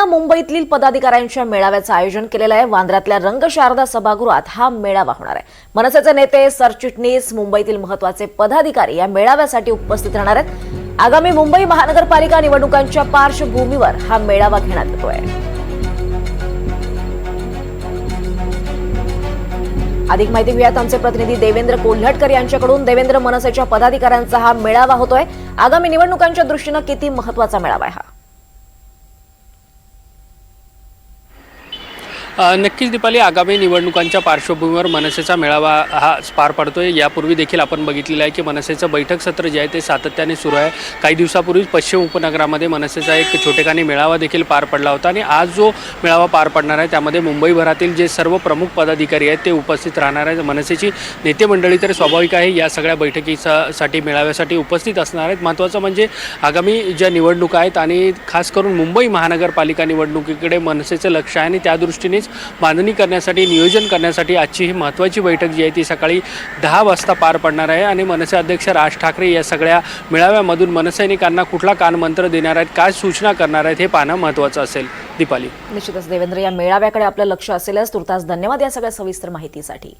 मनसेनं मुंबईतील पदाधिकाऱ्यांच्या मेळाव्याचं आयोजन केलेलं आहे. वांद्र्यातल्या रंगशारदा सभागृहात हा मेळावा होणार आहे. मनसेचे नेते सरचिटणीस मुंबईतील महत्त्वाचे पदाधिकारी या मेळाव्यासाठी उपस्थित राहणार आहेत. आगामी मुंबई महानगरपालिका निवडणुकांच्या पार्श्वभूमीवर हा मेळावा घेण्यात येतोय. अधिक माहिती घेऊयात आमचे प्रतिनिधी देवेंद्र कोल्हटकर यांच्याकडून. देवेंद्र मनसेच्या पदाधिकाऱ्यांचा हा मेळावा होतोय. आगामी निवडणुकांच्या दृष्टीनं किती महत्त्वाचा मेळावा आहे हा? नक्कीच दीपाली आगामी निवडणुकांच्या पार्श्वभूमीवर मनसेचा मेळावा हा पार पडतोय. यापूर्वी देखील आपण बघितलेलं आहे की मनसेचं बैठक सत्र जे आहे ते सातत्याने सुरू आहे. काही दिवसापूर्वी पश्चिम उपनगरामध्ये मनसेचा एक छोटेखानी मेळावा देखील पार पडला होता आणि आज जो मेळावा पार पडणार आहे त्यामध्ये मुंबईभरातील जे सर्व प्रमुख पदाधिकारी आहेत ते उपस्थित राहणार आहेत. मनसेची नेते मंडळी तर स्वाभाविक आहे या सगळ्या बैठकीचा साठी मेळाव्यासाठी उपस्थित असणार आहेत. महत्त्वाचं म्हणजे आगामी ज्या निवडणुका आहेत आणि खास करून मुंबई महानगरपालिका निवडणुकीकडे मनसेचं लक्ष आहे आणि त्या दृष्टीनेच बांधणी करण्यासाठी नियोजन करण्यासाठी आजची ही महत्त्वाची बैठक जी आहे ती सकाळी दहा वाजता पार पडणार आहे आणि मनसे अध्यक्ष राज ठाकरे या सगळ्या मेळाव्यामधून मनसैनिकांना कुठला कानमंत्र देणार आहेत काय सूचना करणार आहेत हे पाहणं महत्त्वाचं असेल. दीपाली. निश्चितच देवेंद्र या मेळाव्याकडे आपलं लक्ष असेलच. तुर्तास धन्यवाद या सगळ्या सविस्तर माहितीसाठी.